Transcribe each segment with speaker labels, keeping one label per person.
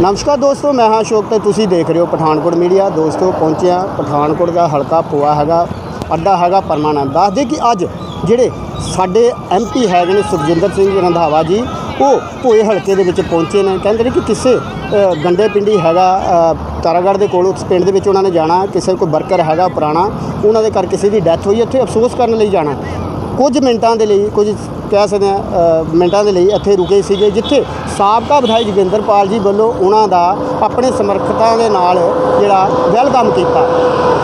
Speaker 1: ਨਮਸਕਾਰ ਦੋਸਤੋ ਮੈਂ ਹਾਂ ਅਸ਼ੋਕ ਤੇ ਤੁਸੀਂ ਦੇਖ ਰਹੇ ਹੋ ਪਠਾਨਕੋਟ ਮੀਡੀਆ। ਦੋਸਤੋ ਪਹੁੰਚਿਆ ਪਠਾਨਕੋਟ ਦਾ ਹਲਕਾ ਪੋਆ ਹੈਗਾ ਅੱਡਾ ਹੈਗਾ ਪਰਮਾਨੰਦ। ਦੱਸਦੇ ਕਿ ਅੱਜ ਜਿਹੜੇ ਸਾਡੇ ਐਮਪੀ ਹੈਗੇ ਨੇ ਸੁਖਜਿੰਦਰ ਸਿੰਘ ਰੰਧਾਵਾ ਜੀ ਉਹ ਭੋਏ ਹਲਕੇ ਦੇ ਵਿੱਚ ਪਹੁੰਚੇ ਨੇ। ਕਹਿੰਦੇ ਨੇ ਕਿ ਕਿਸੇ ਗੰਡੇ ਪਿੰਡੀ ਹੈਗਾ ਅ, ਤਾਰਾਗੜ੍ਹ ਦੇ ਕੋਲ ਉਸ ਪਿੰਡ ਦੇ ਵਿੱਚ ਉਹਨਾਂ ਨੇ ਜਾਣਾ ਕਿਸੇ ਕੋਈ ਵਰਕਰ ਹੈਗਾ ਪੁਰਾਣਾ ਉਹਨਾਂ ਦੇ ਘਰ ਕਿਸੇ ਦੀ ਡੈਥ ਹੋਈ ਉੱਥੇ ਅਫਸੋਸ ਕਰਨ ਲਈ ਜਾਣਾ। ਕੁਝ ਮਿੰਟਾਂ ਦੇ ਲਈ ਕੁਝ ਕਹਿ ਸਕਦੇ ਆ ਮਿੰਟਾਂ ਦੇ ਲਈ ਇੱਥੇ ਰੁਕੇ ਸੀਗੇ, ਜਿੱਥੇ ਸਾਬਕਾ ਵਿਧਾਇਕ ਜੋਗਿੰਦਰਪਾਲ ਜੀ ਵੱਲੋਂ ਉਹਨਾਂ ਦਾ ਆਪਣੇ ਸਮਰਥਕਾਂ ਦੇ ਨਾਲ ਜਿਹੜਾ ਵੈਲਕਮ ਕੀਤਾ।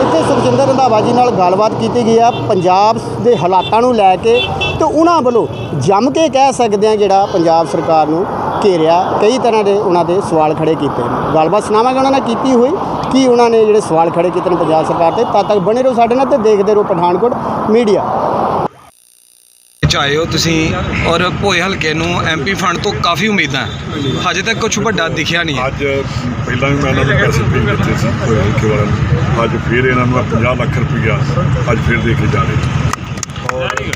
Speaker 1: ਇੱਥੇ ਸੁਖਜਿੰਦਰ ਰੰਧਾਵਾ ਜੀ ਨਾਲ ਗੱਲਬਾਤ ਕੀਤੀ ਗਈ ਆ, ਪੰਜਾਬ ਦੇ ਹਾਲਾਤਾਂ ਨੂੰ ਲੈ ਕੇ ਤੇ ਉਹਨਾਂ ਵੱਲੋਂ ਜੰਮ ਕੇ ਕਹਿ ਸਕਦੇ ਆ ਜਿਹੜਾ ਪੰਜਾਬ ਸਰਕਾਰ ਨੂੰ ਘੇਰਿਆ, ਕਈ ਤਰ੍ਹਾਂ ਦੇ ਉਹਨਾਂ ਦੇ ਸਵਾਲ ਖੜੇ ਕੀਤੇ ਨੇ। ਗੱਲਬਾਤ ਸੁਣਾਵਾਂਗੇ ਉਹਨਾਂ ਨੇ ਕੀਤੀ ਹੋਈ, ਕੀ ਉਹਨਾਂ ਨੇ ਜਿਹੜੇ ਸਵਾਲ ਖੜੇ ਕੀਤੇ ਨੇ ਪੰਜਾਬ ਸਰਕਾਰ ਤੇ, ਤਦ ਤੱਕ ਬਣੇ ਰਹੋ ਸਾਡੇ ਨਾਲ ਤੇ ਦੇਖਦੇ ਰਹੋ ਪਠਾਨਕੋਟ ਮੀਡੀਆ।
Speaker 2: ਚ ਆਏ ਹੋ ਤੁਸੀਂ ਔਰ ਭੋਏ ਹਲਕੇ ਨੂੰ ਐਮਪੀ ਫੰਡ ਤੋਂ ਕਾਫੀ ਉਮੀਦਾਂ ਹਜੇ ਤੱਕ ਕੁਝ ਵੱਡਾ ਦਿਖਿਆ ਨਹੀਂ
Speaker 3: ਅੱਜ ਪਹਿਲਾਂ ਵੀ ਮੈਂ ਇਹਨਾਂ ਨੂੰ ਪੈਸੇ ਭੇਜ ਦਿੱਤੇ ਸੀ ਭੋਏ ਹਲਕੇ ਵਾਲਿਆਂ ਨੂੰ। ਅੱਜ ਫਿਰ ਇਹਨਾਂ ਨੂੰ ਮੈਂ 50 ਲੱਖ ਰੁਪਈਆ ਅੱਜ ਫਿਰ ਦੇ ਕੇ ਜਾ ਰਹੇ ਔਰ ਇਹ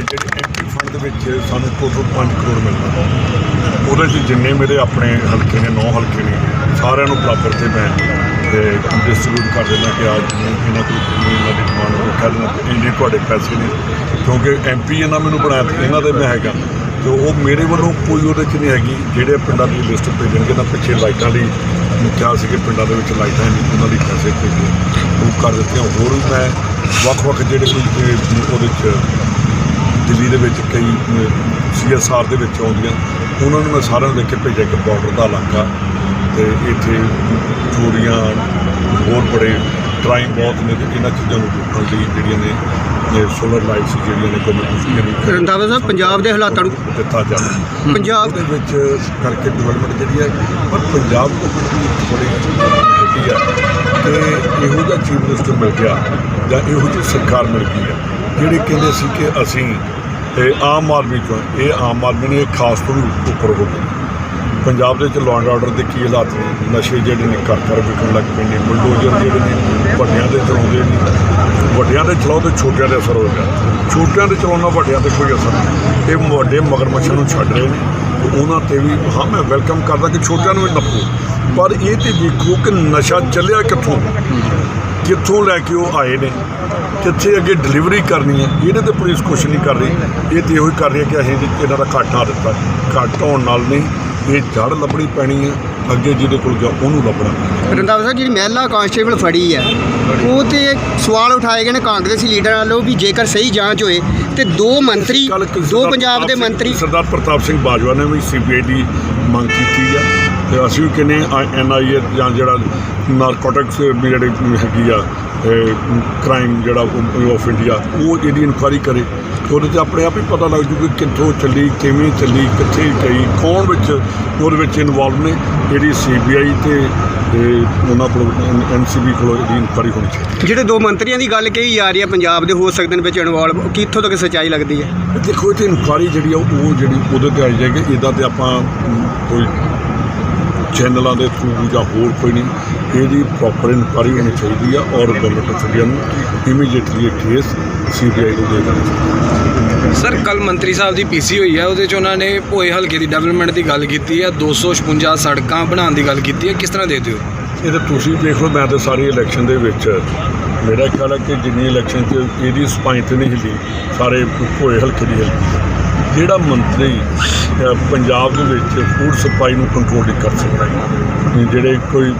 Speaker 3: ਜਿਹੜੇ ਐਮਪੀ ਫੰਡ ਦੇ ਵਿੱਚ ਸਾਨੂੰ ਟੋਟਲ 5 ਕਰੋੜ ਮਿਲਦਾ। ਉਹਦੇ 'ਚ ਜਿੰਨੇ ਮੇਰੇ ਆਪਣੇ ਹਲਕੇ ਨੇ 9 ਹਲਕੇ ਨੇ, ਸਾਰਿਆਂ ਨੂੰ ਬਰਾਬਰ ਤੇ ਮੈਂ ਡਿਸਟ੍ਰੀਬਿਊਟ ਕਰ ਦਿੰਦਾ ਕਿ ਅੱਜ ਇਹਨਾਂ ਕੋਲ ਕਿੰਨੀ ਇਹਨਾਂ ਦੀ ਡਿਮਾਂਡ ਉਹ ਕਹਿ ਦੇਣਾ ਇੰਨੇ ਤੁਹਾਡੇ ਪੈਸੇ ਨੇ। ਕਿਉਂਕਿ ਐਮਪੀ ਇਹਨਾਂ ਮੈਨੂੰ ਬਣਾਇਆ ਤੇ ਇਹਨਾਂ ਦੇ ਮੈਂ ਹੈਗਾ। ਤੇ ਉਹ ਮੇਰੇ ਵੱਲੋਂ ਕੋਈ ਉਹਦੇ 'ਚ ਨਹੀਂ ਹੈਗੀ। ਜਿਹੜੇ ਪਿੰਡਾਂ ਦੀ ਲਿਸਟ ਭੇਜਣਗੇ ਤਾਂ ਪਿੱਛੇ ਲਾਈਟਾਂ ਦੀ ਕਿਹਾ ਸੀ ਕਿ ਪਿੰਡਾਂ ਦੇ ਵਿੱਚ ਲਾਈਟਾਂ ਨਹੀਂ, ਉਹਨਾਂ ਦੀ ਪੈਸੇ ਭੇਜੋ। ਉਹ ਕਰ ਦਿੱਤੀਆਂ। ਹੋਰ ਵੀ ਮੈਂ ਵੱਖ-ਵੱਖ ਜਿਹੜੇ ਕੋਈ ਉਹਦੇ 'ਚ ਦਿੱਲੀ ਦੇ ਵਿੱਚ ਕਈ ਸੀਐਸਆਰ ਦੇ ਵਿੱਚ ਆਉਂਦੀਆਂ। ਉਹਨਾਂ ਨੂੰ ਮੈਂ ਸਾਰਿਆਂ ਨੂੰ ਲਿਖ ਕੇ ਭੇਜਿਆ ਕਿ ਬਾਰਡਰ ਦਾ ਇਲਾਕਾ ਤੇ ਇੱਥੇ ਚੋਰੀਆਂ ਹੋਰ ਬੜੇ ਕ੍ਰਾਈਮ ਬਹੁਤ ਨੇ ਤੇ ਇਹਨਾਂ ਚੀਜ਼ਾਂ ਨੂੰ ਰੋਕਣ ਲਈ ਜਿਹੜੀਆਂ ਨੇ ਸੋਲਰ ਲਾਈਟਸ ਜਿਹੜੀਆਂ ਨੇ ਗਵਰਨਮੈਂਟ ਨੂੰ
Speaker 1: ਰੰਧਾਵਾ ਸਾਹਿਬ ਪੰਜਾਬ ਦੇ ਹਾਲਾਤਾਂ ਨੂੰ
Speaker 3: ਦਿੱਤਾ ਜਾਵੇ
Speaker 1: ਪੰਜਾਬ
Speaker 3: ਦੇ ਵਿੱਚ ਕਰਕੇ ਡਿਵੈਲਪਮੈਂਟ ਜਿਹੜੀ ਹੈ ਪਰ ਪੰਜਾਬ ਇੱਕ ਬੜੀ ਹੈਗੀ ਆ ਕਿ ਇਹੋ ਜਿਹਾ ਚੀਫ ਮਿਨਿਸਟਰ ਮਿਲ ਗਿਆ ਜਾਂ ਇਹੋ ਜਿਹੀ ਸਰਕਾਰ ਮਿਲ ਗਈ ਹੈ ਜਿਹੜੇ ਕਹਿੰਦੇ ਸੀ ਕਿ ਅਸੀਂ ਆਮ ਆਦਮੀ ਚੋਂ ਇਹ ਆਮ ਆਦਮੀ ਨੇ ਖਾਸ ਤੋਂ ਉੱਪਰ ਹੋ ਗਏ। ਪੰਜਾਬ ਦੇ ਵਿੱਚ ਲਾਅ ਐਂਡ ਆਰਡਰ ਦੇ ਕੀ ਹਾਲਾਤ ਨੇ? ਨਸ਼ੇ ਜਿਹੜੇ ਨੇ, ਘਰ ਘਰ ਵਿਕਣ ਲੱਗ ਪਏ ਨੇ, ਬੁਲਡੋਜ਼ਰ ਜਿਹੜੇ ਨੇ, ਵੱਡਿਆਂ ਦੇ ਚਲਾਉਂਦੇ ਨੇ। ਵੱਡਿਆਂ ਦੇ ਚਲਾਓ ਤੇ ਛੋਟਿਆਂ ਦੇ ਅਸਰ ਹੋਏਗਾ ਛੋਟਿਆਂ ਦੇ ਚਲਾਉਣਾ ਵੱਡਿਆਂ ਤੇ ਕੋਈ ਅਸਰ ਨਹੀਂ। ਇਹ ਵੱਡੇ ਮਗਰਮੱਛਾਂ ਨੂੰ ਛੱਡ ਰਹੇ ਨੇ। ਤੇ ਉਹਨਾਂ ਤੇ ਵੀ ਹਾਂ, ਮੈਂ ਵੈਲਕਮ ਕਰਦਾ ਕਿ ਛੋਟਿਆਂ ਨੂੰ ਵੀ ਨੱਪੋ। ਪਰ ਇਹ ਤੇ ਦੇਖੋ ਕਿ ਨਸ਼ਾ ਚੱਲਿਆ ਕਿੱਥੋਂ? ਕਿੱਥੋਂ ਲੈ ਕੇ ਉਹ ਆਏ ਨੇ? ਕਿੱਥੇ ਅੱਗੇ ਡਿਲੀਵਰੀ ਕਰਨੀ ਹੈ? ਇਹਦੇ ਤੇ ਪੁਲਿਸ ਕੁਛ ਨਹੀਂ ਕਰ ਰਹੀ। ਇਹ ਤੇ ਇਹੋ ਹੀ ਕਰ ਰਹੀ ਹੈ ਕਿ ਅਸੀਂ ਇਹਨਾਂ ਦਾ ਘਾਟ ਨਾ ਦਿੱਤਾ। ਘਾਟ ਹੋਣ ਨਾਲ ਨਹੀਂ ਇਹ ਜੜ ਲੱਭਣੀ ਪੈਣੀ ਹੈ ਅੱਗੇ ਜਿਹਦੇ ਕੋਲ ਗਿਆ ਉਹਨੂੰ ਲੱਭਣਾ ਪੈਣਾ।
Speaker 1: ਸਾਹਿਬ ਜਿਹੜੀ ਮਹਿਲਾ ਕਾਂਸਟੇਬਲ ਫੜੀ ਹੈ ਉਹ ਤੇ ਸਵਾਲ ਉਠਾਏ ਗਏ ਨੇ ਕਾਂਗਰਸੀ ਲੀਡਰਾਂ ਵੱਲੋਂ ਵੀ ਜੇਕਰ ਸਹੀ ਜਾਂਚ ਹੋਏ ਤੇ ਦੋ ਮੰਤਰੀ
Speaker 3: ਕੱਲ੍ਹ
Speaker 1: ਦੋ
Speaker 3: ਸਰਦਾਰ
Speaker 1: ਪੰਜਾਬ ਦੇ
Speaker 3: ਸਿੰਘ-
Speaker 1: ਮੰਤਰੀ
Speaker 3: ਸਰਦਾਰ ਪ੍ਰਤਾਪ ਸਿੰਘ ਬਾਜਵਾ ਨੇ ਵੀ ਸੀਬੀਆਈ ਦੀ ਮੰਗ ਕੀਤੀ ਆ ਤੇ ਅਸੀਂ ਵੀ ਕਹਿੰਦੇ ਐਨਆਈਏ ਜਾਂ ਜਿਹੜਾ ਨਾਰਕੋਟਿਕਸ ਵੀ ਜਿਹੜੀ ਹੈਗੀ ਆ ਕ੍ਰਾਈਮ ਜਿਹੜਾ ਆਫ ਇੰਡੀਆ ਉਹ ਇਹਦੀ ਇਨਕੁਆਇਰੀ ਕਰੇ ਉਹਦੇ ਤੇ ਆਪਣੇ ਆਪ ਹੀ ਪਤਾ ਲੱਗ ਜੂ ਕਿ ਕਿੱਥੋਂ ਚੱਲੀ ਕਿਵੇਂ ਚੱਲੀ ਕਿੱਥੇ ਗਈ ਕੌਣ ਵਿੱਚ ਉਹਦੇ ਵਿੱਚ ਇਨਵੋਲਵ ਨੇ ਜਿਹੜੀ ਸੀਬੀਆਈ ਤੇ ਉਹਨਾਂ ਕੋਲ ਐਨਸੀਬੀ ਕੋਲ ਇਹਦੀ ਇਨਕੁਆਇਰੀ ਹੋਣੀ ਚਾਹੀਦੀ
Speaker 1: ਜਿਹੜੇ ਦੋ ਮੰਤਰੀਆਂ ਦੀ ਗੱਲ ਕਹੀ ਜਾ ਰਹੀ ਹੈ ਪੰਜਾਬ ਦੇ ਹੋ ਸਕਦੇ ਨੇ ਵਿੱਚ ਇਨਵੋਲਵ ਕਿੱਥੋਂ ਤੱਕ ਸੱਚਾਈ ਲੱਗਦੀ ਹੈ?
Speaker 3: ਦੇਖੋ ਇਹ ਤੇ ਇਨਕੁਆਰੀ ਜਿਹੜੀ ਆ ਉਹ ਜਿਹੜੀ ਉਹਦੇ ਤੇ ਆਈ ਜਾਏਗੀ ਇਹਦਾ ਤੇ ਆਪਾਂ ਕੋਈ ਚੈਨਲਾਂ ਦੇ ਥਰੂ ਜਾਂ ਹੋਰ ਕੋਈ ਨਹੀਂ। ਇਹਦੀ ਪ੍ਰੋਪਰ ਇਨਕੁਆਰੀ ਹੋਣੀ ਚਾਹੀਦੀ ਆ ਔਰ ਗਵਰਨਮੈਂਟ ਆਫ ਇੰਡੀਆ ਨੂੰ ਇਮੀਡੀਏਟਲੀ ਇਹ ਕੇਸ ਸੀਬੀਆਈ ਨੂੰ ਦੇ ਦੇਣਾ ਚਾਹੀਦਾ।
Speaker 2: ਸਰ ਕੱਲ ਮੰਤਰੀ ਸਾਹਿਬ ਦੀ ਪੀਸੀ ਹੋਈ ਹੈ ਉਹਦੇ ਚ ਉਹਨਾਂ ਨੇ ਭੋਏ ਹਲਕੇ ਦੀ ਡਿਵੈਲਪਮੈਂਟ ਦੀ ਗੱਲ ਕੀਤੀ ਹੈ 256 ਸੜਕਾਂ ਬਣਾਉਣ ਦੀ ਗੱਲ ਕੀਤੀ ਹੈ ਕਿਸ ਤਰ੍ਹਾਂ ਦੇ ਦਿਓ?
Speaker 3: ਇਹ ਤਾਂ ਤੁਸੀਂ ਦੇਖ ਲਓ ਮੈਂ ਤਾਂ ਸਾਰੀ ਇਲੈਕਸ਼ਨ ਦੇ ਵਿੱਚ ਮੇਰਾ ਖਿਆਲ ਹੈ ਕਿ ਜਿੰਨੀ ਇਲੈਕਸ਼ਨ 'ਚ ਇਹਦੀ ਸਪਾਈ ਤੇ ਨਹੀਂ ਹਿੱਲੀ ਸਾਰੇ ਭੋਏ ਹਲਕੇ ਦੀ ਹਿੱਲੀ। ਜਿਹੜਾ ਮੰਤਰੀ ਪੰਜਾਬ ਦੇ ਵਿੱਚ ਫੂਡ ਸਪਲਾਈ ਨੂੰ ਕੰਟਰੋਲ ਨਹੀਂ ਕਰ ਸਕਦਾ ਜਿਹੜੇ ਕੋਈ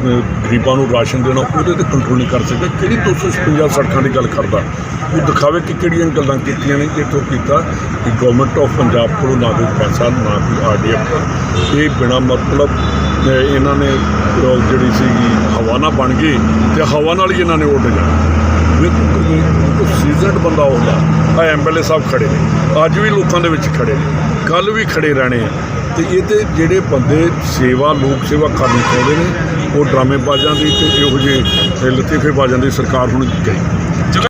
Speaker 3: ਗਰੀਬਾਂ ਨੂੰ ਰਾਸ਼ਨ ਦੇਣਾ, ਉਹਦੇ ਤੇ ਕੰਟਰੋਲ ਨਹੀਂ ਕਰ ਸਕਦਾ। ਕਿਹੜੀ 256 ਸੜਕਾਂ ਦੀ ਗੱਲ ਕਰਦਾ? ਉਹ ਦਿਖਾਵੇ ਕਿ ਕਿਹੜੀਆਂ ਗੱਲਾਂ ਕੀਤੀਆਂ ਨੇ, ਇਹ ਤੋਂ ਕੀਤਾ ਕਿ ਗਵਰਨਮੈਂਟ ਆਫ ਪੰਜਾਬ ਕੋਲੋਂ ਨਾ ਕੋਈ ਪੈਸਾ, ਨਾ ਕੋਈ ਆਰਡੀਐਫ ਇਹ ਬਿਨਾ ਮਤਲਬ ਇਹਨਾਂ ਨੇ ਜਿਹੜੀ ਸੀਗੀ ਹਵਾ ਨਾਲ ਬਣ ਗਈ ਤੇ ਹਵਾ ਨਾਲ ਹੀ ਇਹਨਾਂ ਨੇ ਉੱਡ ਜਾਣਾ। ਵੇਖੋ ਸੀਜ਼ਨਡ ਬੰਦਾ ਹੁੰਦਾ ਆ ਐਮਐਲਏ ਸਾਹਿਬ ਖੜੇ ਨੇ। ਅੱਜ ਵੀ ਲੋਕਾਂ ਦੇ ਵਿੱਚ ਖੜੇ ਨੇ ਕੱਲ ਵੀ ਖੜੇ ਰਹਿਣੇ ਆ। ਤੇ ਇਹਦੇ ਜਿਹੜੇ ਬੰਦੇ ਸੇਵਾ, ਲੋਕ ਸੇਵਾ ਕਰਨੀ ਚਾਹੁੰਦੇ ਨੇ, ਉਹ ਡਰਾਮੇਬਾਜ਼ਾਂ ਦੀ ਤੇ ਇਹੋ ਜਿਹੇ ਲਤੀਫੇਬਾਜ਼ਾਂ ਦੀ ਸਰਕਾਰ ਹੁਣ ਗਈ।